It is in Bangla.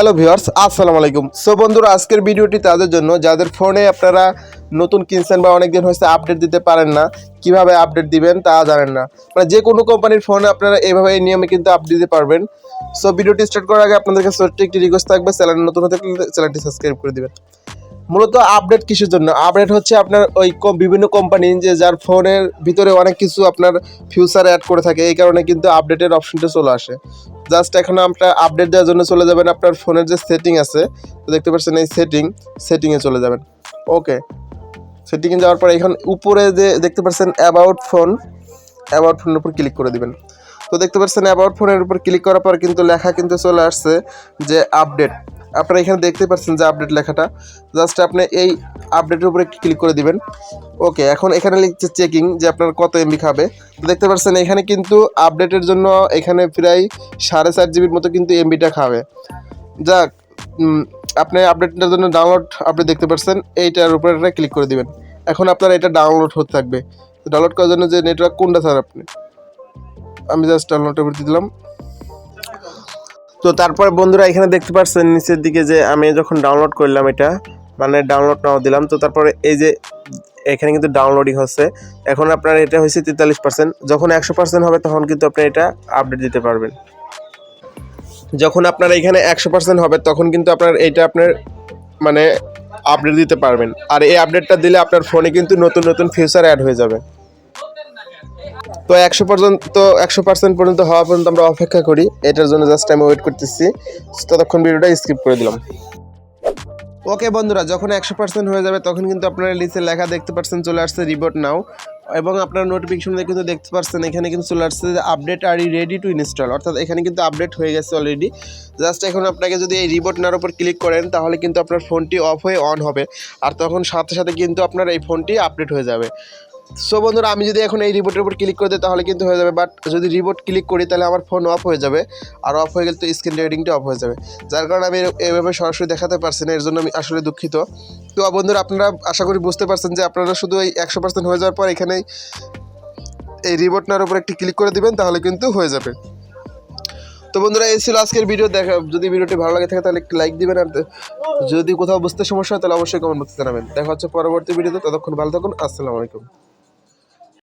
হ্যালো ভিউয়ার্স, আসসালামু আলাইকুম। সো বন্ধুরা, আজকের ভিডিওটি তাদের জন্য। যাদের ফোনে আপনারা নতুন কিনছেন বা অনেকদিন হয়েছে আপডেট দিতে পারেন না, কীভাবে আপডেট দিবেন তা জানেন না। মানে যে কোনো কোম্পানির ফোনে আপনারা এইভাবে এই নিয়মে কিন্তু আপডেট দিতে পারবেন। সো ভিডিওটি স্টার্ট করার আগে আপনাদের কাছে ছোট্ট একটি রিকোয়েস্ট থাকবে, চ্যানেল নতুন হতে চ্যানেলটি সাবস্ক্রাইব করে দিবেন। মূলত আপডেট কিসের জন্য? আপডেট হচ্ছে আপনার ওই বিভিন্ন কোম্পানি যে যার ফোনের ভিতরে অনেক কিছু আপনার ফিউচার অ্যাড করে থাকে, এই কারণে কিন্তু আপডেটের অপশনটা চলে আসে। জাস্ট এখন আপনার আপডেট দেওয়ার জন্য চলে যাবেন আপনার ফোনের যে সেটিং আছে, তো দেখতে পাচ্ছেন এই সেটিং সেটিংয়ে চলে যাবেন। ওকে সেটিংয়ে যাওয়ার পরে এখন উপরে যে দেখতে পাচ্ছেন অ্যাবাউট ফোন অ্যাবাউট ফোনের উপর ক্লিক করে দিবেন। তো দেখতে পাচ্ছেন অ্যাবাউট ফোনের উপর ক্লিক করার পর কিন্তু লেখা কিন্তু চলে আসছে যে আপডেট আপনারা এখানে দেখতে পাচ্ছেন যে আপডেট লেখাটা। জাস্ট আপনি এই আপডেটের উপরে ক্লিক করে দিবেন। ওকে এখন এখানে লিখছে চেকিং যে আপনার কত এমবি খাবে। দেখতে পাচ্ছেন এখানে কিন্তু আপডেটের জন্য এখানে প্রায় সাড়ে চার জিবির মতো কিন্তু এমবিটা খাবে। যাক আপনি আপডেটটার জন্য ডাউনলোড আপনি দেখতে পাচ্ছেন, এইটার উপরে ক্লিক করে দিবেন। এখন আপনার এটা ডাউনলোড হতে থাকবে। ডাউনলোড করার জন্য যে নেটওয়ার্ক কোনটা স্যার আপনি? আমি জাস্ট ডাউনলোডের করে দিলাম। তো তারপর বন্ধুরা এখানে দেখতে পাচ্ছেন নিচের দিকে যে আমি যখন ডাউনলোড করলাম এটা মানে ডাউনলোড নাও দিলাম, তো তারপরে এই যে এখানে কিন্তু ডাউনলোডিং হচ্ছে। এখন আপনার এটা হয়েছে তেতাল্লিশ পার্সেন্ট যখন একশো পার্সেন্ট হবে তখন কিন্তু আপনি এটা আপডেট দিতে পারবেন। যখন আপনার এখানে একশো পার্সেন্ট হবে তখন কিন্তু আপনার এইটা আপনার মানে আপডেট দিতে পারবেন। আর এই আপডেটটা দিলে আপনার ফোনে কিন্তু নতুন নতুন ফিচার অ্যাড হয়ে যাবে। তো একশো পর্যন্ত একশো পার্সেন্ট পর্যন্ত হওয়া পর্যন্ত আমরা অপেক্ষা করি। এটার জন্য জাস্ট আমি ওয়েট করতেছি। ততক্ষণ ভিডিওটা স্কিপ করে দিলাম। ওকে বন্ধুরা, যখন একশো পার্সেন্ট হয়ে যাবে, তখন কিন্তু আপনারা নিচে লেখা দেখতে পাচ্ছেন চলে আসছে রিবোট নাও এবং আপনার নোটিফিকেশনে কিন্তু দেখতে পাচ্ছেন এখানে কিন্তু চলে আসছে আপডেট আর রেডি টু ইনস্টল অর্থাৎ এখানে কিন্তু আপডেট হয়ে গেছে অলরেডি জাস্ট এখন আপনাকে যদি এই রিবোট নার উপর ক্লিক করেন, তাহলে কিন্তু আপনার ফোনটি অফ হয়ে অন হবে। আর তখন সাথে সাথে কিন্তু আপনার এই ফোনটি আপডেট হয়ে যাবে। সো বন্ধুরা, আমি যদি এখন এই রিবোটের উপর ক্লিক করে দিই, তাহলে কিন্তু হয়ে যাবে। বাট যদি রিবোট ক্লিক করি, তাহলে আমার ফোন অফ হয়ে যাবে। আর অফ হয়ে গেলে তো স্ক্রিন রেডিংটা অফ হয়ে যাবে। যার কারণে আমি এভাবে সরাসরি দেখাতে পারছি না। এর জন্য আমি আসলে দুঃখিত। তো, বন্ধুরা, আপনারা আশা করি বুঝতে পারছেন যে আপনারা শুধু এই একশো পার্সেন্ট হয়ে যাওয়ার পর এখানেই এই রিবোটনার উপর একটি ক্লিক করে দিবেন, তাহলে কিন্তু হয়ে যাবে। তো, বন্ধুরা, এই ছিল আজকের ভিডিও দেখা যদি ভিডিওটি ভালো লাগে থাকে, তাহলে একটি লাইক দিবেন। আর যদি কোথাও বুঝতে সমস্যা হয়, তাহলে অবশ্যই কমেন্ট বক্সে জানাবেন। দেখা হচ্ছে পরবর্তী ভিডিওতে ততক্ষণ ভালো থাকুন। আসসালামু আলাইকুম।